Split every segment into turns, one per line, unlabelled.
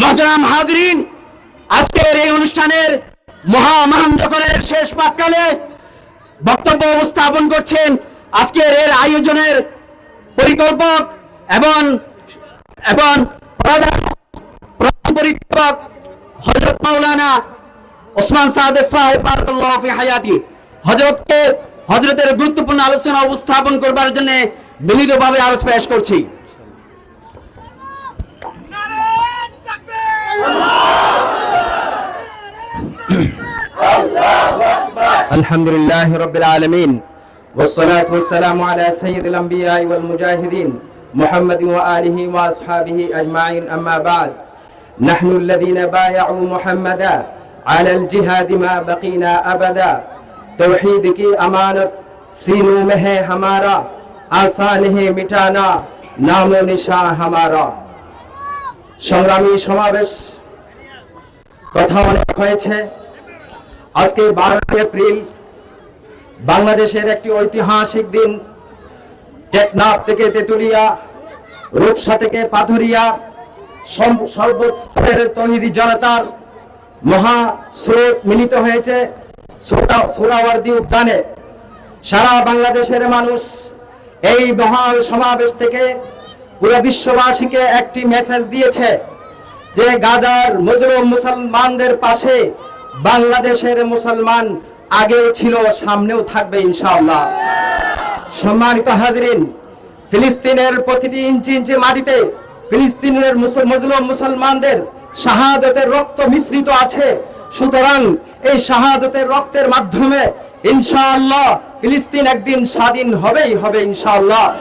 মহতরাম হাজরিন, আজকের এই অনুষ্ঠানের মহামহান্তকরের শেষ পাককালে বক্তব্য উপস্থাপন করছেন আজকের এর আয়োজনের পরিকল্পক এবং এবং প্রধান পরিকল্পক হজরত মাওলানা ওসমান সাদেক সাহেব হায়াতি। হযরতকে হযরতের গুরুত্বপূর্ণ আলোচনা উপস্থাপন করবার জন্য মিলিতভাবে আরজ পেশ করছি।
الحمد لله رب العالمين والصلاة والسلام على سيد الأنبياء والمجاهدين محمد وآله وأصحابه أجمعين أما بعد نحن الذين بايعوا محمدا على الجهاد ما بقينا أبدا توحید کی امانت سینوں میں ہے ہمارا آسان ہے مٹانا নাম ও নিশা হামারা সংগ্রামী সমাবেশ কথা অনেক হয়েছে আজকে বারোই এপ্রিল, বাংলাদেশের একটি ঐতিহাসিক দিন। টেকনাফ থেকে তেতুলিয়া, রূপসা থেকে পাথুরিয়া সর্বস্তরের তহিদি জনতার মহা স্রোত মিলিত হয়েছে সোহরাওয়ার্দী উদ্যানে। সারা বাংলাদেশের মানুষ এই মহান সমাবেশ থেকে পুরো বিশ্ববাসীকে একটি মেসেজ দিয়েছে যে গাজার মুসলিম মুসলমানদের পাশে বাংলাদেশের মুসলমান আগেও ছিল, সামনেও থাকবে ইনশাআল্লাহ। সম্মানিত হাজরিন, ফিলিস্তিনের প্রতিটি ইঞ্চি ইঞ্চি মাটিতে ফিলিস্তিনের মুসল- মজলুম মুসলমানদের শাহাদতের রক্ত মিশ্রিত আছে। সুতরাং এই শাহাদতের রক্তের মাধ্যমে ইনশাআল্লাহ ফিলিস্তিন একদিন স্বাধীন হবেই হবে ইনশাআল্লাহ।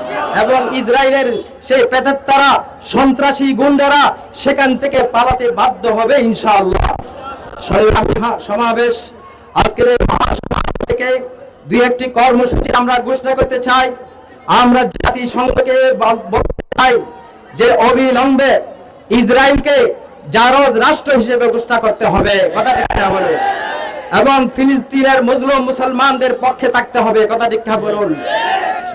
এবং ইসরায়েলের সেই পেতাত্তারা সন্ত্রাসী গুন্ডারা সেখান থেকে পালাতে বাধ্য হবে ইনশাআল্লাহ। সমাবেশ। আজকের এই মহাসমাবেশ থেকে দুই একটি কর্মসূচি আমরা ঘোষণা করতে চাই। আমরা জাতিসংঘকে বল- বলতে চাই যে অবিলম্বে ইসরায়েলকে জারজ রাষ্ট্র হিসেবে ঘোষণা করতে হবে। কথা ঠিক বলে এবং ফিলিস্তিনের মুসলিম মুসলমানদের পক্ষে থাকতে হবে। কথা ঠিক বলুন?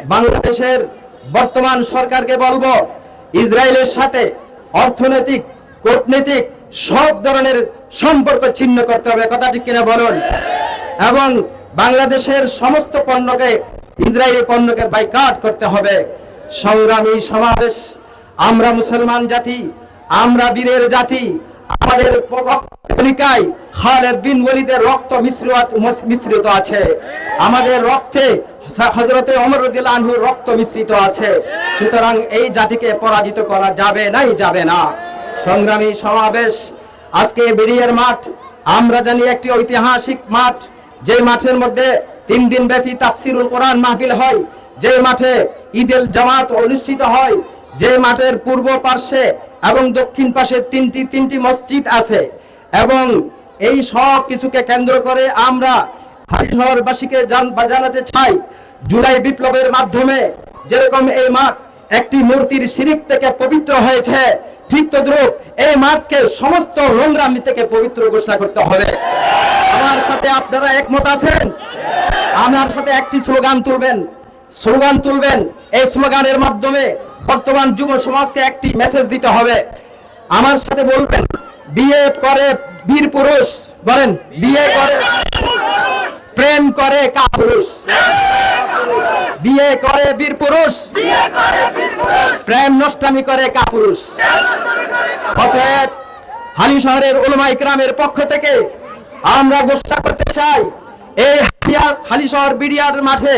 বাংলাদেশের বর্তমান সরকারকে বলব, ইসরায়েলের সাথে অর্থনৈতিক, কূটনৈতিক সব ধরনের সম্পর্ক ছিন্ন করতে হবে, কথা ঠিক কিনা বলুন? এবং বাংলাদেশের সমস্ত পণ্যকে, ইসরায়েলি পণ্যকে বাইকাট করতে হবে। সংগ্রামী সমাবেশ, আমরা মুসলমান জাতি, আমরা বীরের জাতি, আমাদের খালেদ বিন রক্ত মিশ্রিত মিশ্রিত আছে। আমাদের রক্তে হজরতে অমর রদিল্লাহ আনহুর রক্ত মিশ্রিত আছে। সুতরাং এই জাতিকে পরাজিত করা যাবে নাই, যাবে না। সংগ্রামী সমাবেশ। আজকে বিড়িয়ার মাঠ, আমরা জানি একটি ঐতিহাসিক মাঠ, যে মাঠের মধ্যে তিন দিন ব্যাপী তাফসিরুল কোরআন মাহফিল হয়। যে মাঠে ঈদের জামাত অনুষ্ঠিত হয়, যে মাঠের পূর্ব পার্শ্বে এবং দক্ষিণ পাশে তিনটি তিনটি মসজিদ আছে এবং এই সব কিছুকে কেন্দ্র করে আমরা শহরবাসীকে জান- জানাতে চাই। জুলাই বিপ্লবের মাধ্যমে যেরকম এই মাঠ একটি মূর্তির শিরিক থেকে পবিত্র হয়েছে ঠিক এই মাঠকে সমস্ত নোংরামি থেকে পবিত্র ঘোষণা করতে হবে। আমার সাথে আপনারা একমত আছেন? আমার সাথে একটি স্লোগান তুলবেন স্লোগান তুলবেন। এই স্লোগানের মাধ্যমে বর্তমান যুব সমাজকে একটি মেসেজ দিতে হবে। আমার সাথে বলবেন, বিয়ে করে বীর পুরুষ, বলেন, বিয়ে করে, প্রেম করে কাপুরুষ। বিয়ে করে বীর পুরুষ। প্রেম নষ্টামি করে কাপুরুষ। অতএব হালি শহরের উলমা ইকরামের পক্ষ থেকে আমরা ঘোষণা করতে চাই এই হালিয়া- হালি শহর বিডিআর মাঠে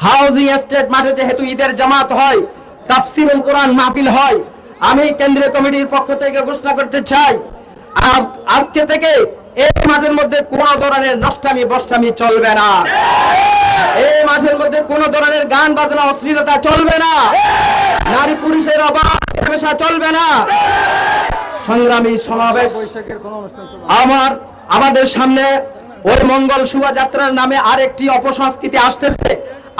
হাউজিং এস্টেট মাঠে যেহেতু ঈদের জামাত হয় তাফসিরুল কোরআন মাহফিল হয় আমি কেন্দ্রীয় কমিটির পক্ষ থেকে ঘোষণা করতে চাই আর আজকে থেকে এই মাঠের মধ্যে কোন ধরনের নষ্টামি বষ্টামি চলবে না। এই মাঠের মধ্যে কোন ধরনের গান, বাজনা, অশ্লীলতা চলবে না। নারী পুরুষের পেশা চলবে না। সংগ্রামী সমাবেশ আমার, আমাদের সামনে ওই মঙ্গল শোভাযাত্রার নামে আরেকটি অপসংস্কৃতি আসতেছে।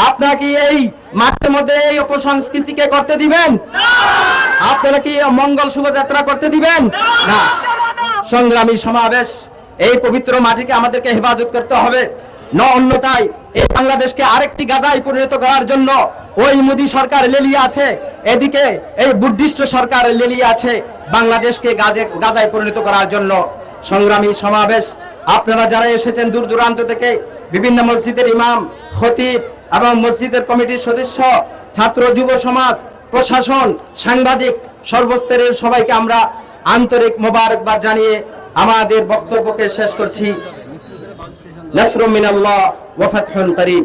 আপনারা কি এই মাঠের মধ্যে এই অপসংস্কৃতিকে করতে দিবেন? আপনারা কি মঙ্গল শোভাযাত্রা করতে দিবেন? না। সংগ্রামী সমাবেশ, এই পবিত্র মাটিকে আমাদেরকে হেফাজত করতে হবে। ন অন্যতায় এই বাংলাদেশকে আরেকটি গাজায় পরিণত করার জন্য ওই মোদী সরকার লেলিয়ে আছে। এদিকে এই বুদ্ধিষ্ট সরকার লেলিয়ে আছে বাংলাদেশকে গাজে, গাজায় পরিণত করার জন্য। সংগ্রামী সমাবেশ, আপনারা যারা এসেছেন দূর দূরান্ত থেকে, বিভিন্ন মসজিদের ইমাম, খতিব এবং মসজিদের কমিটির সদস্য, ছাত্র, যুব সমাজ, প্রশাসন, সাংবাদিক, সর্বস্তরের সবাইকে আমরা আন্তরিক মোবারকবাদ জানিয়ে আমাদের বক্তব্যকে শেষ করছি। নাসরুম মিনাল্লাহ ওয়া ফাতহুন করিম।